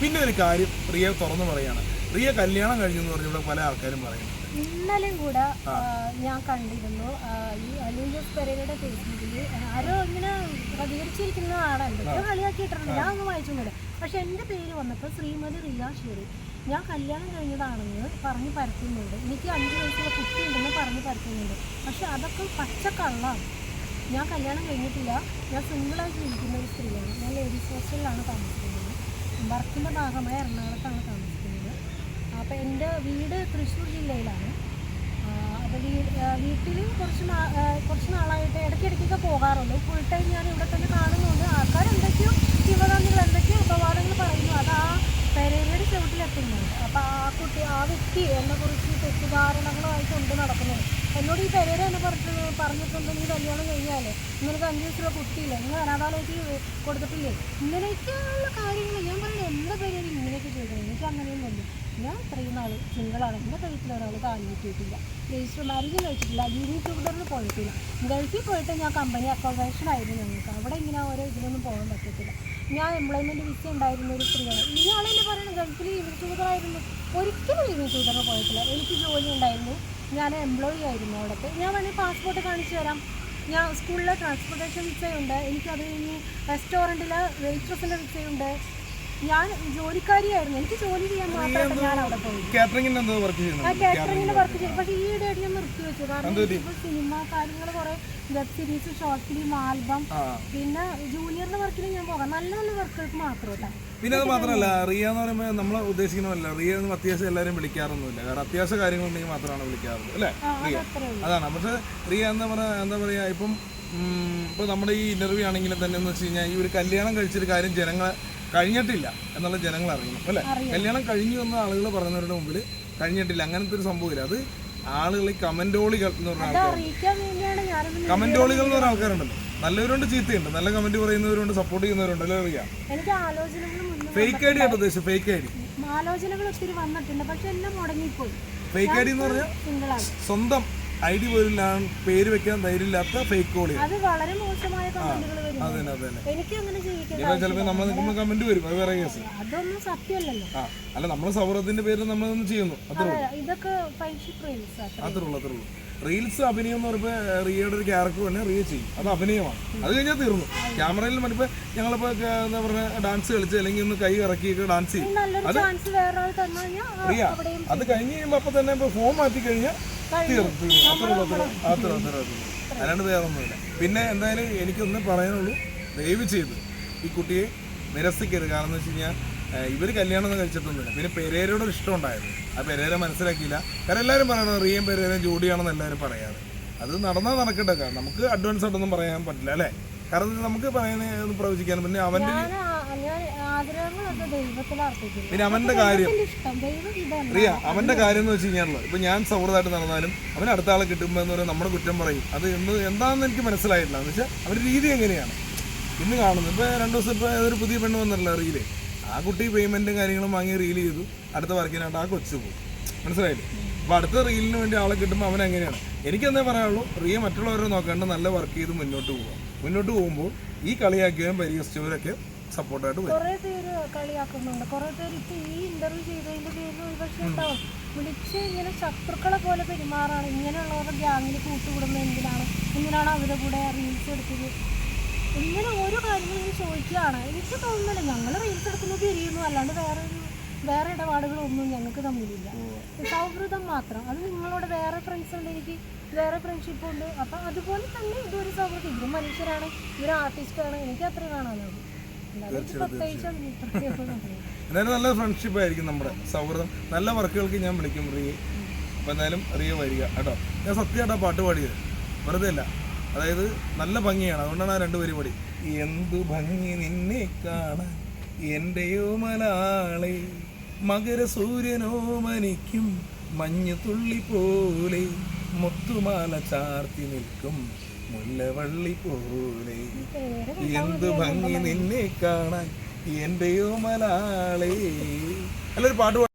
പിന്നെ ഒരു കാര്യം റിയ തുറന്നു പറയാണ്. റിയ കല്യാണം കഴിഞ്ഞു എന്ന് പറഞ്ഞ് പല ആൾക്കാരും പറയുന്നു. ഇന്നലെയും കൂടെ ഞാൻ കണ്ടിരുന്നു ഈ ഈ ജോസ് പെരയുടെ ഫേസ്ബുക്കിൽ ആരോ ഇങ്ങനെ പ്രതികരിച്ചിരിക്കുന്ന ആളാണ്. എന്തൊക്കെയോ കളിയാക്കിയിട്ടുണ്ട് ഞാൻ ഒന്ന് വായിച്ചൊന്നുമില്ല പക്ഷെ എന്റെ പേര് വന്നപ്പോൾ ശ്രീമതി റിയ ഷെറി. ഞാൻ കല്യാണം കഴിഞ്ഞതാണെന്ന് പറഞ്ഞ് പരത്തുന്നുണ്ട്. എനിക്ക് അഞ്ച് വയസ്സുള്ള കുട്ടി ഉണ്ടെന്ന് പറഞ്ഞ് പരത്തുന്നുണ്ട്. പക്ഷെ അതൊക്കെ പച്ചക്കള്ളാണ്. ഞാൻ കല്യാണം കഴിഞ്ഞിട്ടില്ല. ഞാൻ സിംഗിളായി ജീവിക്കുന്ന ഒരു സ്ത്രീയാണ്. ഞാൻ ലേഡീസ് ഹോസ്റ്റലിലാണ് താമസിക്കുന്നത്. വർക്കിന്റെ ഭാഗമായി എറണാകുളത്താണ് താമസിക്കുന്നത്. അപ്പോൾ എന്റെ വീട് തൃശ്ശൂർ ജില്ലയിലാണ്. അപ്പോൾ വീട്ടിൽ കുറച്ച് കുറച്ച് നാളായിട്ട് ഇടയ്ക്കിടയ്ക്കൊക്കെ പോകാറുള്ളൂ ഫുൾ ടൈം ഞാൻ ഇവിടെ തന്നെ കാണുന്നുണ്ട്. ആൾക്കാർ എന്തൊക്കെയോ ശിവകാന്തികൾ എന്തൊക്കെയോ അപവാദങ്ങൾ പറയുന്നു. അത് ആ പെരേരയുടെ ചുവട്ടിലെത്തുന്നുണ്ട്. അപ്പോൾ ആ കുട്ടി ആ വ്യക്തി എന്നെ കുറിച്ച് തെറ്റിദ്ധാരണകളുമായി കൊണ്ട് നടക്കുന്നത്. എന്നോട് ഈ പെരേര എന്നെ പറഞ്ഞു പറഞ്ഞിട്ടുണ്ട് നീ കല്യാണം കഴിഞ്ഞാലേ നിനക്ക് അഞ്ച് വയസ്സുള്ള കുട്ടിയില്ല? നിങ്ങൾ അനാഥാലയത്തിൽ കൊടുത്തിട്ടില്ലേ? ഇങ്ങനെയൊക്കെയുള്ള കാര്യങ്ങൾ ഞാൻ പറയുന്നത് എന്റെ പെരേര ഇങ്ങനെയൊക്കെ ചെയ്തത്. എനിക്ക് അങ്ങനെയൊന്നുമില്ല ഞാൻ ഇത്രയും നാൾ സിംഗിളാണ് എന്റെ കഴിച്ചിൽ ഒരാൾ കാലി കിട്ടിയിട്ടില്ല രജിസ്റ്റർ മാരേജും കഴിച്ചിട്ടില്ല. ടൂറിന് പോയിട്ടില്ല. ഗൾഫിൽ പോയിട്ട് ഞാൻ കമ്പനി അക്കോമഡേഷൻ ആയിരുന്നു ഞങ്ങൾക്ക്. അവിടെ ഇങ്ങനെ ഓരോ ഇതിലൊന്നും പോകാൻ പറ്റത്തില്ല. ഞാൻ എംപ്ലോയ്മെന്റ് വിസ ഉണ്ടായിരുന്ന ഒരു സ്ത്രീയാണ്. ഇയാളെന്നെ പറയുന്നത് ഗൾഫിൽ ലിവിങ് ടൂതറായിരുന്നു ഒരിക്കലും ടൂതറിന് പോയിട്ടില്ല. എനിക്ക് ജോലി ഉണ്ടായിരുന്നു. ഞാൻ എംപ്ലോയി ആയിരുന്നു അവിടുത്തെ. ഞാൻ വേണമെങ്കിൽ പാസ്പോർട്ട് കാണിച്ചു തരാം. ഞാൻ സ്കൂളിലെ ട്രാൻസ്പോർട്ടേഷൻ വിസയുണ്ട് എനിക്കത് കഴിഞ്ഞ് റെസ്റ്റോറന്റിലെ വെയിറ്റ്രസിന്റെ വിസയുണ്ട് ഞാൻ ജോലിക്കാരിയായിരുന്നു. എനിക്ക് ജോലി ചെയ്യാൻ മാത്രമായിട്ട് ഞാൻ അവിടെ പോയി കാറ്ററിംഗിന്റെ വർക്ക് ചെയ്യുന്നത് ചെയ്യുന്നുണ്ട് വർക്ക് ചെയ്യും പക്ഷേ ഈ ഇടയായിട്ട് ഞാൻ നിർത്തി വെച്ചു കാരണം സിനിമ കാര്യങ്ങൾ കുറേ web series short film album പിന്നെ ജൂനിയറിന്റെ വർക്കിന് ഞാൻ പോകാം. നല്ല നല്ല വർക്കുകൾക്ക് മാത്രമല്ല പിന്നെ അത് മാത്രമല്ല റിയ എന്ന് പറയുമ്പോൾ നമ്മൾ ഉദ്ദേശിക്കുന്നതല്ല. റിയ എന്ന് അത്യാവശ്യം എല്ലാവരും വിളിക്കാറൊന്നുമില്ല. കാരണം അത്യാവശ്യ കാര്യങ്ങളുണ്ടെങ്കിൽ മാത്രമാണ് വിളിക്കാറുള്ളത് അല്ലേ? റിയ. അതാണ്. പക്ഷേ റിയ എന്ന് പറഞ്ഞാൽ എന്താ പറയുക ഇപ്പം ഇപ്പോൾ ഇപ്പൊ നമ്മുടെ ഈ ഇന്റർവ്യൂ ആണെങ്കിലും തന്നെ എന്ന് വെച്ച് കഴിഞ്ഞാൽ ഈ ഒരു കല്യാണം കഴിച്ചൊരു കാര്യം ജനങ്ങൾ കഴിഞ്ഞിട്ടില്ല എന്നുള്ള ജനങ്ങൾ അറിയണം അല്ലേ? കല്യാണം കഴിഞ്ഞു വന്ന ആളുകൾ പറയുന്നവരുടെ മുമ്പിൽ കഴിഞ്ഞിട്ടില്ല. അങ്ങനത്തെ ഒരു സംഭവമില്ല. അത് ആളുകൾ ഈ കമന്റോളികൾ എന്ന് പറഞ്ഞ ആൾക്കാർ കമന്റോളികൾ എന്ന് പറഞ്ഞ ആൾക്കാരുണ്ടല്ലോ. നല്ലവരുണ്ട് ചീത്തയുണ്ട്. നല്ല കമന്റ് പറയുന്നവരുണ്ട് സപ്പോർട്ട് ചെയ്യുന്നവരുണ്ട്. അല്ലേ അറിയാം ഫേക്ക് ഐ ഡി ആട്ടോ ഉദ്ദേശിച്ചത് ഫേക്ക് ഐ ഡി ആലോചനകൾ ഒത്തിരി വന്നിട്ടുണ്ട് പക്ഷെ എല്ലാം മുടങ്ങിപ്പോയി. ഫേക്ക് ഐ ഡി എന്ന് പറഞ്ഞാൽ സ്വന്തം ഐ ഡി പോലും പേര് വെക്കാൻ ധൈര്യമില്ലാത്ത ഫേക്ക് കോൾ അത് വളരെ മോശമായ കമന്റുകൾ വരും അത് തന്നെ അത് തന്നെ എനിക്ക് അങ്ങനെ ഇപ്പൊ ചിലപ്പോൾ നമ്മൾ നിൽക്കുമ്പോൾ കമന്റ് വരും അത് വേറെ കേസ്. അതൊന്നും സത്യമല്ലല്ലോ. ആ അല്ല നമ്മൾ സൗഹൃദത്തിന്റെ പേരിൽ നമ്മളൊന്നും ചെയ്യുന്നു അത്രേ ഉള്ളൂ. ഇതൊക്കെ അത്ര ഉള്ളൂ അത്രേ ഉള്ളൂ. റീൽസ് അഭിനയം എന്ന് പറയുമ്പോൾ റിയയുടെ ഒരു ക്യാരക്ടർ തന്നെ റിയ ചെയ്യും. അത് അഭിനയമാണ്. അത് കഴിഞ്ഞാൽ തീർന്നു. ക്യാമറയിൽ മറ്റേ ഞങ്ങളിപ്പോൾ എന്താ പറയുക ഡാൻസ് കളിച്ച് അല്ലെങ്കിൽ ഒന്ന് കൈ ഇറക്കിയൊക്കെ ഡാൻസ് ചെയ്യും. അത് റിയ അത് കഴിഞ്ഞ് കഴിയുമ്പോൾ അപ്പം തന്നെ ഇപ്പോൾ ഫോം മാറ്റി കഴിഞ്ഞാൽ തീർന്നു തീർന്നു. അത്രേ അത്രേ അല്ലാണ്ട് പിന്നെ എന്തായാലും എനിക്കൊന്നും പറയാനുള്ളൂ ദയവ് ചെയ്ത് ഈ കുട്ടിയെ നിരസിക്കരുത്. കാരണം എന്ന് വെച്ച് ഇവർ ഇവർ കല്യാണം കഴിച്ചിട്ടൊന്നുമില്ല. പിന്നെ പെരേരയുടെ ഇഷ്ടം ഉണ്ടായിരുന്നു ആ പെരേര മനസ്സിലാക്കിയില്ല. കാരണം എല്ലാവരും പറയണം റിയയും പെരേരയും ജോഡിയാണെന്ന് എല്ലാവരും പറയാറ്. അത് നടന്നാൽ നടക്കട്ടെ. കാരണം നമുക്ക് അഡ്വാൻസ് ആയിട്ടൊന്നും പറയാൻ പറ്റില്ല അല്ലേ? കാരണം നമുക്ക് പറയുന്ന പ്രവചിക്കാൻ. പിന്നെ അവന്റെ പിന്നെ അവന്റെ കാര്യം റിയ അവന്റെ കാര്യം എന്ന് വെച്ച് കഴിഞ്ഞാൽ ഇപ്പൊ ഞാൻ സൗഹൃദമായിട്ട് നടന്നാലും അവൻ അടുത്ത ആളെ കിട്ടുമ്പോ എന്ന് പറയുന്നത് നമ്മുടെ കുറ്റം പറയും. അത് എന്ത് എന്താണെന്ന് എനിക്ക് മനസ്സിലായിട്ടില്ല. എന്ന് വെച്ചാൽ അവരുടെ രീതി എങ്ങനെയാണ്? ഇന്ന് കാണുന്നു. ഇപ്പൊ രണ്ടു ദിവസം ഇപ്പൊ ഏതൊരു പുതിയ പെണ്ണ് വന്നല്ലോ റീൽ ആ കുട്ടി പേയ്മെന്റും കാര്യങ്ങളും വാങ്ങി റീൽ ചെയ്തു. അടുത്ത വർക്കിനായിട്ട് ആ കൊച്ചു പോകും മനസ്സിലായില്ലേ? അപ്പൊ അടുത്ത റീലിന് വേണ്ടി ആളെ കിട്ടുമ്പോൾ അവൻ എങ്ങനെയാണ്? എനിക്കെന്നേ പറയാനുള്ളൂ റിയ മറ്റുള്ളവരെ നോക്കാണ്ട് നല്ല വർക്ക് ചെയ്ത് മുന്നോട്ട് പോകാം മുന്നോട്ട് പോകുമ്പോൾ ഈ കളിയാക്കിയവരും പരിഹസിച്ചവരൊക്കെ സപ്പോർട്ടായിട്ട് കുറെ പേര് കളിയാക്കുന്നുണ്ട്. കുറെ പേര് ഇപ്പൊ ഈ ഇന്റർവ്യൂ ചെയ്തതിന്റെ പേരിൽ ഒരുപക്ഷെ ഉണ്ടാവും വിളിച്ച് ഇങ്ങനെ ശത്രുക്കളെ പോലെ പെരുമാറാണ്. ഇങ്ങനെയുള്ളവരുടെ ഗ്യാങ്ങിൽ കൂട്ടുകൂടുന്നത് എന്തിനാണ്? എന്തിനാണ് അവരുടെ കൂടെ റീൽസ് എടുത്തത്? ഇങ്ങനെ ഓരോ കാര്യങ്ങളും ഇങ്ങനെ ചോദിക്കുകയാണ്. എനിക്ക് തോന്നുന്നില്ല. ഞങ്ങൾ റീൽസ് എടുക്കുന്നത് തിരിയുന്നു അല്ലാണ്ട് വേറെ ഒരു വേറെ ഇടപാടുകളൊന്നും ഞങ്ങൾക്ക് തമ്മിലില്ല. സൗഹൃദം മാത്രം. അത് നിങ്ങളോട് വേറെ ഫ്രണ്ട്സ് ഉണ്ട്. എനിക്ക് വേറെ ഫ്രണ്ട്ഷിപ്പ് ഉണ്ട്. അപ്പം അതുപോലെ തന്നെ ഇതൊരു സൗഹൃദം. ഇവരും മനുഷ്യരാണ്. ഇവർ ആർട്ടിസ്റ്റാണ് എനിക്ക് അത്ര കാണാനുള്ളത് പ്രത്യേകത എന്തായാലും നല്ല ഫ്രണ്ട്ഷിപ്പ് ആയിരിക്കും നമ്മുടെ സൗഹൃദം. നല്ല വർക്കുകൾക്ക് ഞാൻ വിളിക്കും റിയെ. അപ്പൊ എന്തായാലും റിയ വരിക. കേട്ടോ? ഞാൻ സത്യമായിട്ടാ പാട്ട് പാടിയത്. വെറുതെ അല്ല. അതായത് നല്ല ഭംഗിയാണ്. അതുകൊണ്ടാണ് ആ രണ്ടുപേരും പാടി. എന്തു ഭംഗി നിന്നെ കാണാൻ എന്റെയോ മലാളെ മകര സൂര്യനോ മനിക്കും മഞ്ഞു തുള്ളി പോലെ മുത്തുമാല ചാർത്തി നിൽക്കും മുല്ലവള്ളി പോലെ എന്ത് ഭംഗി നിന്നെ കാണാൻ എന്റെയോ മലാളേ അല്ലൊരു പാട്ട് പാടി